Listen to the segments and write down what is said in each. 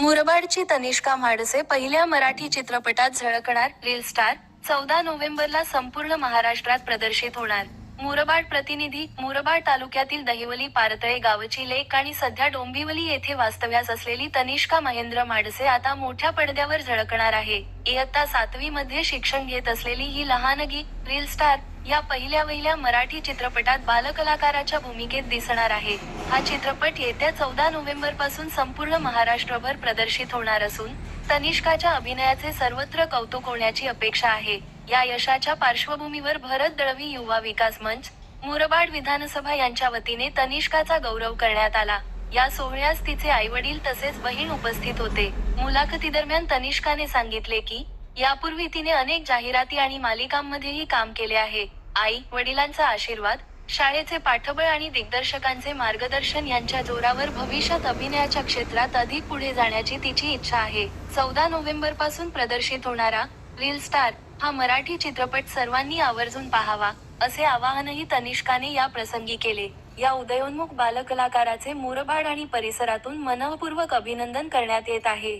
मुरबाडची तनिष्का म्हाडसे पहिल्या मराठी चित्रपटात झळकणार रील स्टार चौदा नोव्हेंबरला संपूर्ण महाराष्ट्रात प्रदर्शित होणार. मुरबाड प्रतिनिधी मुरबाड तालुक्यातील दहिवली पारतळे गावची लेक आणि सध्या डोंबिवली येथे वास्तव्यास असलेली तनिष्का महेंद्र माडसे आता मोठ्या पडद्यावर झळकणार आहे. इयत्ता सातवी मध्ये शिक्षण घेत असलेली ही लहानगी रील स्टार या पहिल्या वहिल्या मराठी चित्रपटात बालकलाकाराच्या भूमिकेत दिसणार आहे. हा चित्रपट येत्या चौदा नोव्हेंबरपासून संपूर्ण महाराष्ट्रभर प्रदर्शित होणार असून तनिष्काच्या अभिनयाचे सर्वत्र कौतुक होण्याची अपेक्षा आहे. या यशाच्या पार्श्वभूमीवर भरत दळवी युवा विकास मंच मुरबाड विधानसभा यांच्या वतीने तनिष्काचा गौरव करण्यात आला. या सोहळ्यास तिचे आईवडील तसेच बहीण उपस्थित होते. मुलाखतीदरम्यान तनिष्काने सांगितले की यापूर्वी तिने अनेक जाहिराती आणि मालिकांमध्येही काम केले आहे. आई वडिलांचा आशीर्वाद शाळेचे पाठबळ आणि दिग्दर्शकांचे मार्गदर्शन यांच्या जोरावर भविष्यात अभिनयाच्या क्षेत्रात अधिक पुढे जाण्याची तिची इच्छा आहे. चौदा नोव्हेंबरपासून प्रदर्शित होणारा रील स्टार हा मराठी चित्रपट सर्वांनी आवर्जून पाहावा असे आवाहनही तनिष्काने या प्रसंगी केले. या उदयोन्मुख बालकलाकाराचे मुरबाड आणि परिसरातून मनःपूर्वक अभिनंदन करण्यात येत आहे.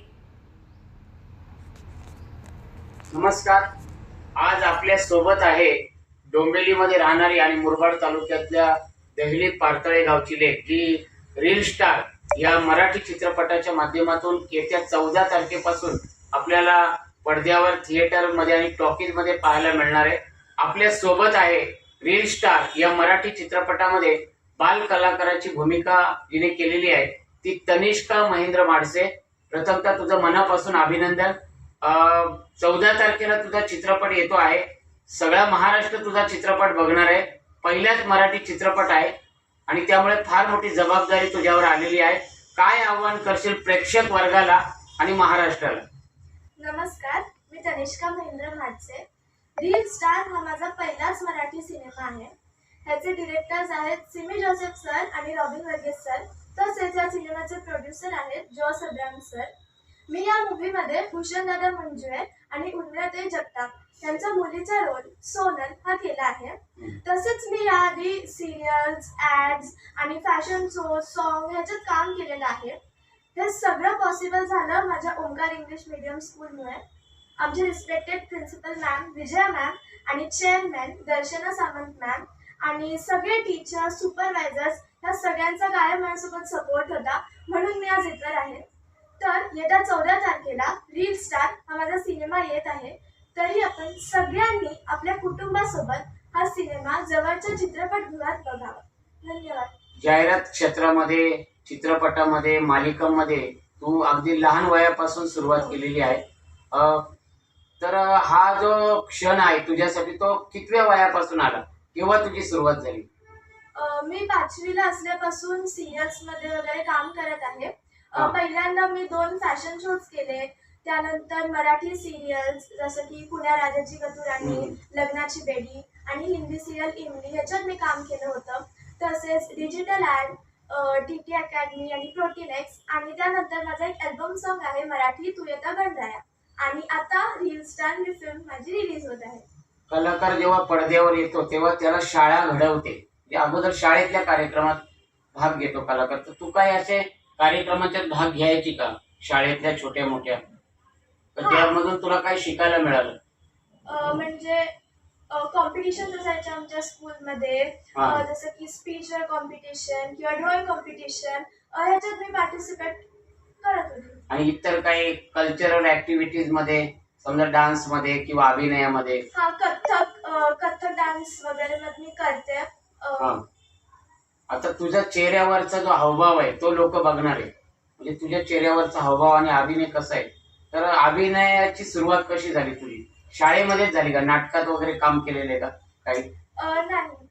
नमस्कार. आज आपल्यासोबत आहे डोंबिवलीमध्ये राहणारी आणि मुरबाड तालुक्यातल्या दहिली पारतळे गावची लेख जी रील स्टार या मराठी चित्रपटाच्या माध्यमातून येत्या चौदा तारखेपासून आपल्याला पडद्यावर थिएटरमध्ये आणि टॉकीजमध्ये पाहायला मिळणार आहे आपल्यासोबत आहे रील स्टार या मराठी चित्रपटामध्ये बाल कलाकाराची भूमिका जिने केलेली आहे ती तनिष्का महेंद्र माडसे. प्रथमतः तुझं मनापासून अभिनंदन. चौदा तारखेला तुझा चित्रपट येतो आहे. सगळा महाराष्ट्र तुझा चित्रपट बघणार आहे. पहिल्याच मराठी चित्रपट आहे आणि त्यामुळे फार मोठी जबाबदारी तुझ्यावर आलेली आहे. काय आव्हान करशील प्रेक्षक वर्गाला आणि महाराष्ट्राला? नमस्कार मी तनिष्का महेंद्र म्हाटसे रील स्टार हा माझा पहिलाच मराठी सिनेमा आहे. ह्याचे डिरेक्टर्स आहेत सिमी जोसेफ सर आणि रॉबिन वर्गेस सर. तसेच या सिनेमाचे प्रोड्युसर आहेत जॉस अब्राम सर. मी या मूवीमध्ये भूषण दादा मंजुळे आणि उन्नते जगताप यांचा मुलीचा रोल सोनल हा केला आहे. तसेच मी याआधी सिरियल्स ॲड्स आणि फॅशन शो सॉन्ग ह्याच्यात काम केलेलं आहे. हे सगळं पॉसिबल झालं माझ्या ओंकार इंग्लिश मीडियम स्कूलमुळे आमचे respected principal ma'am Vijaya ma'am आणि चेअरमॅन दर्शना सावंत मॅम आणि सगळे टीचर सुपरवायझर्स ह्या सगळ्यांचा कायम माझ्यासोबत सपोर्ट होता म्हणून मी आज इतर आहे तर येत्या चौदा तारखेला रील स्टार हा माझा सिनेमा येत आहे. तरी आपण सगळ्यांनी आपल्या कुटुंबासोबत हा सिनेमा जवळच्या चित्रपटगृहात बघावा. धन्यवाद. जाहिरात क्षेत्रामध्ये चित्रपटामध्ये मालिकांमध्ये तू अगदी लहान वयापासून सुरुवात केलेली आहे. तर हा जो क्षण आहे तुझ्यासाठी तो कितव्या वयापासून आला? केव्हा तुझी सुरुवात झाली? मी पाचवीला असल्यापासून सिरियल्समध्ये वगैरे काम करत आहे. पहिल्यांदा मी दोन फॅशन शोज केले. त्यानंतर मराठी सिरियल्स जसं की पुण्या राजाची कतुराणी. लग्नाची बेडी आणि हिंदी सिरियल इमली ह्याच्यात मी काम केलं होतं. तसेच digital ad T T academy आणि प्रोटीनेक्स आणि त्यानंतर माझा एक अल्बम सॉन्ग आहे मराठी तू येता गणराया आणि आता रील स्टार ही फिल्म माझी रिलीज होत आहे. कलाकार जेव्हा पडद्यावर येतो तेव्हा त्याला शाळा घडवते. म्हणजे अगोदर शाळेतल्या कार्यक्रमात भाग घेतो कलाकार. तर तू काय असे कार्यक्रमाच्यात भाग घ्यायची का? शाळेतल्या छोट्या मोठ्या तर हा. त्यामधून तुला काय शिकायला मिळालं? अ, म्हणजे कॉम्पिटिशन असायचे आमच्या स्कूलमध्ये हा. जसं की स्पीच कॉम्पिटिशन किंवा ड्रॉइंग कॉम्पिटिशन ह्याच्यात मी पार्टिसिपेट करत होते. आणि इतर काही कल्चरल ऍक्टिव्हिटीजमध्ये समजा डान्समध्ये किंवा अभिनयामध्ये? हा कथ्थक अ, कथ्थक डान्स वगैरे मध्ये मी करते. अ, हा. आता तुझ्या चेहऱ्यावरचा जो हावभाव आहे तो लोक बघणार आहे म्हणजे तुझ्या चेहऱ्यावरचा हावभाव आणि अभिनय कसा आहे? तर अभिनयाची सुरुवात कशी झाली तुझी? शाळेमध्येच झाली का? नाटकात वगैरे काम केलेलं आहे का काही? अ, नाही.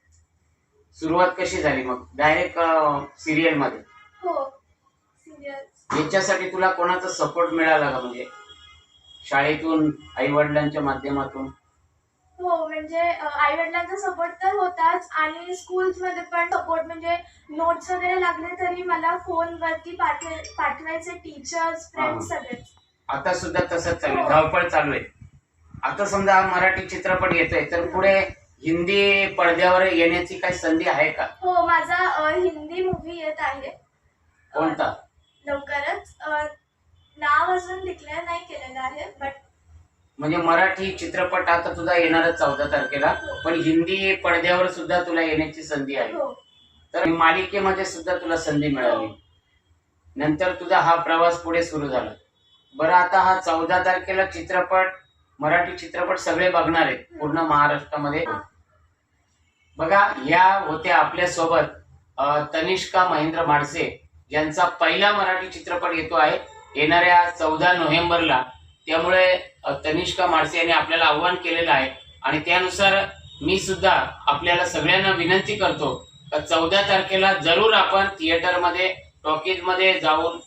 सुरुवात कशी झाली मग? डायरेक्ट सिरियलमध्ये? हो सिरियल याच्यासाठी तुला कोणाचा सपोर्ट मिळाला का म्हणजे? शाळेतून आई वडिलांच्या माध्यमातून? हो म्हणजे आई वडिलांचा सपोर्ट तर होताच आणि schools मध्ये पण सपोर्ट म्हणजे नोट्स वगैरे लागले तरी मला फोनवरती पाठव पाठवायचे टीचर्स फ्रेंड्स. सगळेच. आता सुद्धा तसंच चालू आहे. हो. धावपळ चालू आहे. आता समजा हा मराठी चित्रपट येतोय तर पुढे हिंदी पडद्यावर येण्याची काही संधी आहे का? हो माझा अ, हिंदी मूवी येत आहे. अ, कोणता लवकरच अ, नाव अजून डिक्लेअर नाही केलेलं आहे बट म्हणजे मराठी चित्रपट आता तुझा येणारच चौदा तारखेला पण हिंदी पडद्यावर सुद्धा तुला येण्याची संधी आहे. हो. तर मालिकेमध्ये सुद्धा तुला संधी मिळाली. नंतर तुझा हा प्रवास पुढे सुरू झाला. बरं आता हा चौदा तारखेला चित्रपट मराठी चित्रपट सगळे बघणार आहेत पूर्ण महाराष्ट्रामध्ये. बघा या होत्या आपल्यासोबत तनिष्का महेंद्र माडसे यांचा पहिला मराठी चित्रपट येतो आहे येणाऱ्या चौदा नोव्हेंबरला. त्यामुळे तनिष्का माडसे यांनी आपल्याला आव्हान केलेलं आहे. आणि त्यानुसार मी सुद्धा आपल्याला सगळ्यांना विनंती करतो का चौदा तारखेला जरूर आपण थिएटरमध्ये टॉकीजमध्ये जाऊन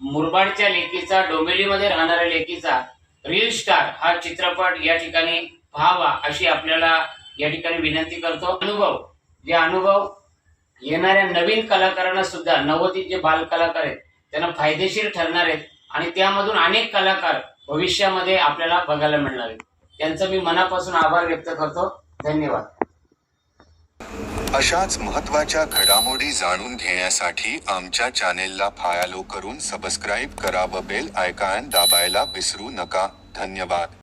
मुरबाडच्या लेकीचा डोंबिवलीमध्ये राहणाऱ्या लेकीचा रील स्टार हा चित्रपट या ठिकाणी पाहावा अशी आपल्याला या ठिकाणी विनंती करतो. अनुभव जे अनुभव येणाऱ्या नवीन कलाकारांना सुद्धा नवोदित जे बालकलाकार आहेत त्यांना फायदेशीर ठरणार आहेत आणि त्यामधून अनेक कलाकार भविष्यामध्ये आपल्याला बघायला मिळणार आहेत. त्यांचा मी मनापासून आभार व्यक्त करतो. धन्यवाद. अशाच महत्त्वाच्या घडामोडी जाणून घेण्यासाठी आमच्या चॅनेलला फायालो करून सबस्क्राईब करा व बेल आयकॉन दाबायला विसरू नका. धन्यवाद.